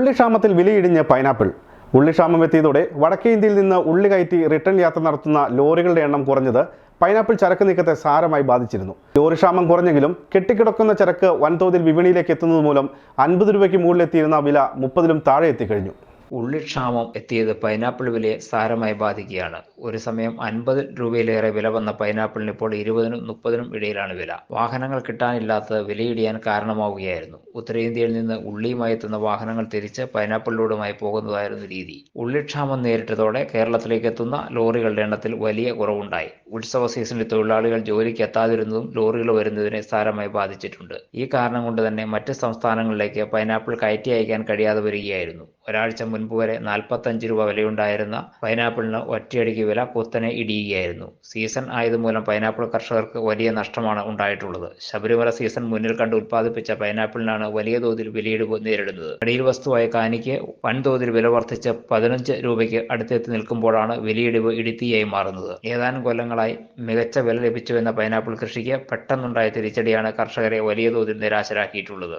ഉള്ളിക്ഷാമത്തിൽ വിലയിടിഞ്ഞ് pineapple. ഉള്ളിക്ഷാമം എത്തിയതോടെ വടക്കേ ഇന്ത്യയിൽ നിന്ന് ഉള്ളി കയറ്റി റിട്ടേൺ യാത്ര നടത്തുന്ന ലോറികളുടെ എണ്ണം കുറഞ്ഞത് പൈനാപ്പിൾ ചരക്ക് നീക്കത്തെ സാരമായി ബാധിച്ചിരുന്നു. ലോറിഷാമം കുറഞ്ഞെങ്കിലും കെട്ടിക്കിടക്കുന്ന ചരക്ക് വൻതോതിൽ വിപണിയിലേക്ക് എത്തുന്നത് മൂലം അൻപത് രൂപയ്ക്ക് മുകളിലെത്തിയിരുന്ന വില മുപ്പതിലും താഴെ എത്തിക്കഴിഞ്ഞു. ഉള്ളിക്ഷാമം എത്തിയത് പൈനാപ്പിൾ വിലയെ സാരമായി ബാധിക്കുകയാണ്. ഒരു സമയം അൻപത് രൂപയിലേറെ വില വന്ന പൈനാപ്പിളിന് ഇപ്പോൾ ഇരുപതിനും മുപ്പതിനും ഇടയിലാണ് വില. വാഹനങ്ങൾ കിട്ടാനില്ലാത്തത് വിലയിടിയാൻ കാരണമാവുകയായിരുന്നു. ഉത്തരേന്ത്യയിൽ നിന്ന് ഉള്ളിയുമായി എത്തുന്ന വാഹനങ്ങൾ തിരിച്ച് പൈനാപ്പിൾ ലോഡുമായി പോകുന്നതായിരുന്നു രീതി. ഉള്ളിക്ഷാമം നേരിട്ടതോടെ കേരളത്തിലേക്ക് എത്തുന്ന ലോറികളുടെ എണ്ണത്തിൽ വലിയ കുറവുണ്ടായി. ഉത്സവ സീസണിൽ തൊഴിലാളികൾ ജോലിക്ക് എത്താതിരുന്നതും ലോറികൾ വരുന്നതിനെ സാരമായി ബാധിച്ചിട്ടുണ്ട്. ഈ കാരണം കൊണ്ട് തന്നെ മറ്റ് സംസ്ഥാനങ്ങളിലേക്ക് പൈനാപ്പിൾ കയറ്റി അയക്കാൻ കഴിയാതെ വരികയായിരുന്നു. ഒരാഴ്ച മുൻപ് വരെ നാൽപ്പത്തഞ്ച് രൂപ വിലയുണ്ടായിരുന്ന പൈനാപ്പിളിന് ഒറ്റയടിക്ക് വില കുത്തനെ ഇടിയുകയായിരുന്നു. സീസൺ ആയതുമൂലം പൈനാപ്പിൾ കർഷകർക്ക് വലിയ നഷ്ടമാണ് ഉണ്ടായിട്ടുള്ളത്. ശബരിമല സീസൺ മുന്നിൽ കണ്ട് ഉത്പാദിപ്പിച്ച പൈനാപ്പിളിനാണ് വലിയ തോതിൽ വിലയിടിവ് നേരിടുന്നത്. അടിയിൽ വസ്തുവായ കാനിക്ക് വൻതോതിൽ വില വർദ്ധിച്ച് പതിനഞ്ച് രൂപയ്ക്ക് അടുത്തെത്തി നിൽക്കുമ്പോഴാണ് വിലയിടിവ് ഇടിത്തിയായി മാറുന്നത്. ഏതാനും കൊല്ലങ്ങളായി മികച്ച വില ലഭിച്ചുവെന്ന പൈനാപ്പിൾ കൃഷിക്ക് പെട്ടെന്നുണ്ടായ തിരിച്ചടിയാണ് കർഷകരെ വലിയ തോതിൽ നിരാശരാക്കിയിട്ടുള്ളത്.